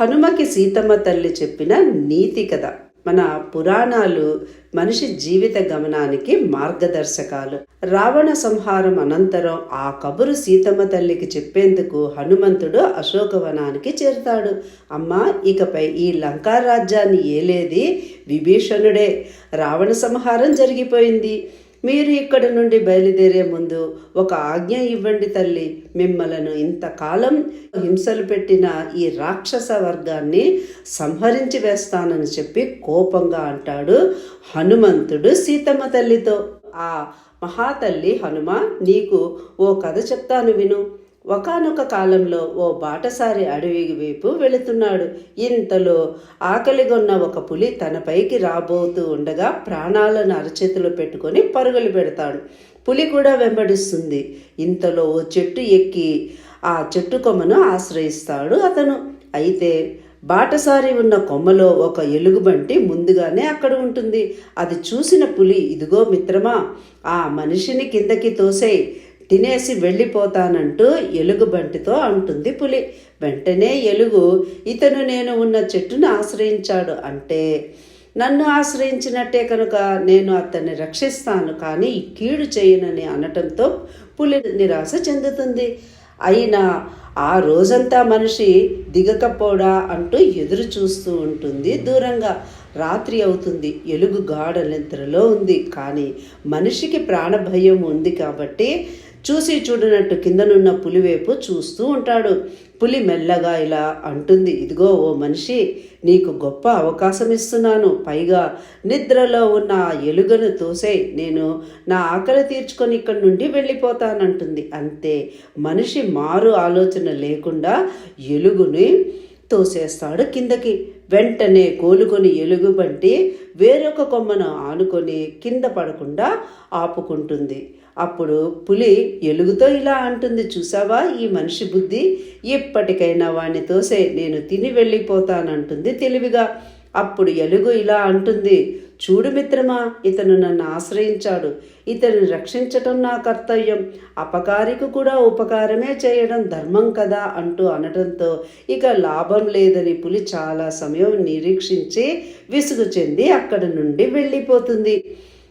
హనుమకి సీతమ్మ తల్లి చెప్పిన నీతి కథ. మన పురాణాలు మనిషి జీవిత గమనానికి మార్గదర్శకాలు. రావణ సంహారం అనంతరం ఆ కబురు సీతమ్మ తల్లికి చెప్పేందుకు హనుమంతుడు అశోకవనానికి చేరుతాడు. అమ్మా ఇకపై ఈ లంకారాజ్యాన్ని ఏలేది విభీషణుడే. రావణ సంహారం జరిగిపోయింది. మీరు ఇక్కడ నుండి బయలుదేరే ముందు ఒక ఆజ్ఞ ఇవ్వండి తల్లి. మిమ్మలను ఇంతకాలం హింసలు పెట్టిన ఈ రాక్షస వర్గాన్ని సంహరించి వేస్తానని చెప్పి కోపంగా అంటాడు హనుమంతుడు సీతమ్మ తల్లితో. ఆ మహాతల్లి హనుమ నీకు ఓ కథ చెప్తాను విను. ఒకనొక కాలంలో ఓ బాటసారి అడవి వైపు వెళుతున్నాడు. ఇంతలో ఆకలిగొన్న ఒక పులి తనపైకి రాబోతూ ఉండగా ప్రాణాలను అరచేతిలో పెట్టుకొని పరుగులు పెడతాడు. పులి కూడా వెంబడిస్తుంది. ఇంతలో ఓ చెట్టు ఎక్కి ఆ చెట్టు కొమ్మను ఆశ్రయిస్తాడు అతను. అయితే బాటసారి ఉన్న కొమ్మలో ఒక ఎలుగుబంటి ముందుగానే అక్కడ ఉంటుంది. అది చూసిన పులి ఇదిగో మిత్రమా ఆ మనిషిని కిందకి తోసేయి. తినేసి వెళ్ళిపోతానంటూ ఎలుగుబంటితో అంటుంది పులి. వెంటనే ఎలుగు ఇతను నేను ఉన్న చెట్టును ఆశ్రయించాడు అంటే నన్ను ఆశ్రయించినట్టే కనుక నేను అతన్ని రక్షిస్తాను కానీ కీడు చేయనని అనటంతో పులి నిరాశ చెందుతుంది. అయినా ఆ రోజంతా మనిషి దిగకపోడా అంటూ ఎదురు చూస్తూ ఉంటుంది దూరంగా. రాత్రి అవుతుంది ఎలుగు గాఢ నిద్రలో ఉంది. కానీ మనిషికి ప్రాణభయం ఉంది కాబట్టి చూసి చూడనట్టు కిందనున్న పులివైపు చూస్తూ ఉంటాడు. పులి మెల్లగా ఇలా అంటుంది ఇదిగో ఓ మనిషి నీకు గొప్ప అవకాశం ఇస్తున్నాను పైగా నిద్రలో ఉన్న ఆ ఎలుగను తోసే నేను నా ఆకలి తీర్చుకొని ఇక్కడి నుండి వెళ్ళిపోతానంటుంది. అంతే మనిషి మారు ఆలోచన లేకుండా ఎలుగుని తోసేస్తాడు. కిందకి వెంటనే కోలుకొని ఎలుగుబంటి వేరొక కొమ్మను ఆనుకొని కింద పడకుండా ఆపుకుంటుంది. అప్పుడు పులి ఎలుగుతో ఇలా అంటుంది చూసావా ఈ మనిషి బుద్ధి? ఎప్పటికైనా వాణ్ణి తోసే నేను తిని వెళ్ళిపోతానంటుంది తెలివిగా. అప్పుడు ఎలుగు ఇలా అంటుంది చూడు మిత్రమా ఇతను నన్ను ఆశ్రయించాడు. ఇతను రక్షించటం నా కర్తవ్యం. అపకారికి కూడా ఉపకారమే చేయడం ధర్మం కదా అంటూ అనడంతో ఇక లాభం లేదని పులి చాలా సమయం నిరీక్షించి విసుగు చెంది అక్కడి నుండి వెళ్ళిపోతుంది.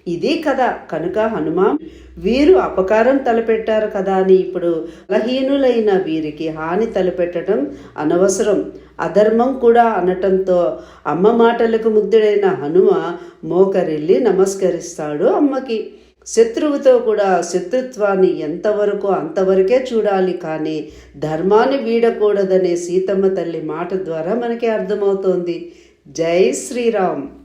ఇది కథ. కనుక హనుమ వీరు అపకారం తలపెట్టారు కదా అని ఇప్పుడు బలహీనులైన వీరికి హాని తలపెట్టడం అనవసరం. అధర్మం కూడా అనటంతో అమ్మ మాటలకు ముగ్ధుడైన హనుమ మోకరిల్లి నమస్కరిస్తాడు అమ్మకి. శత్రువుతో కూడా శత్రుత్వాన్ని ఎంతవరకు అంతవరకే చూడాలి కానీ ధర్మాన్ని వీడకూడదనే సీతమ్మ తల్లి మాట ద్వారా మనకి అర్థమవుతోంది. జై శ్రీరామ్.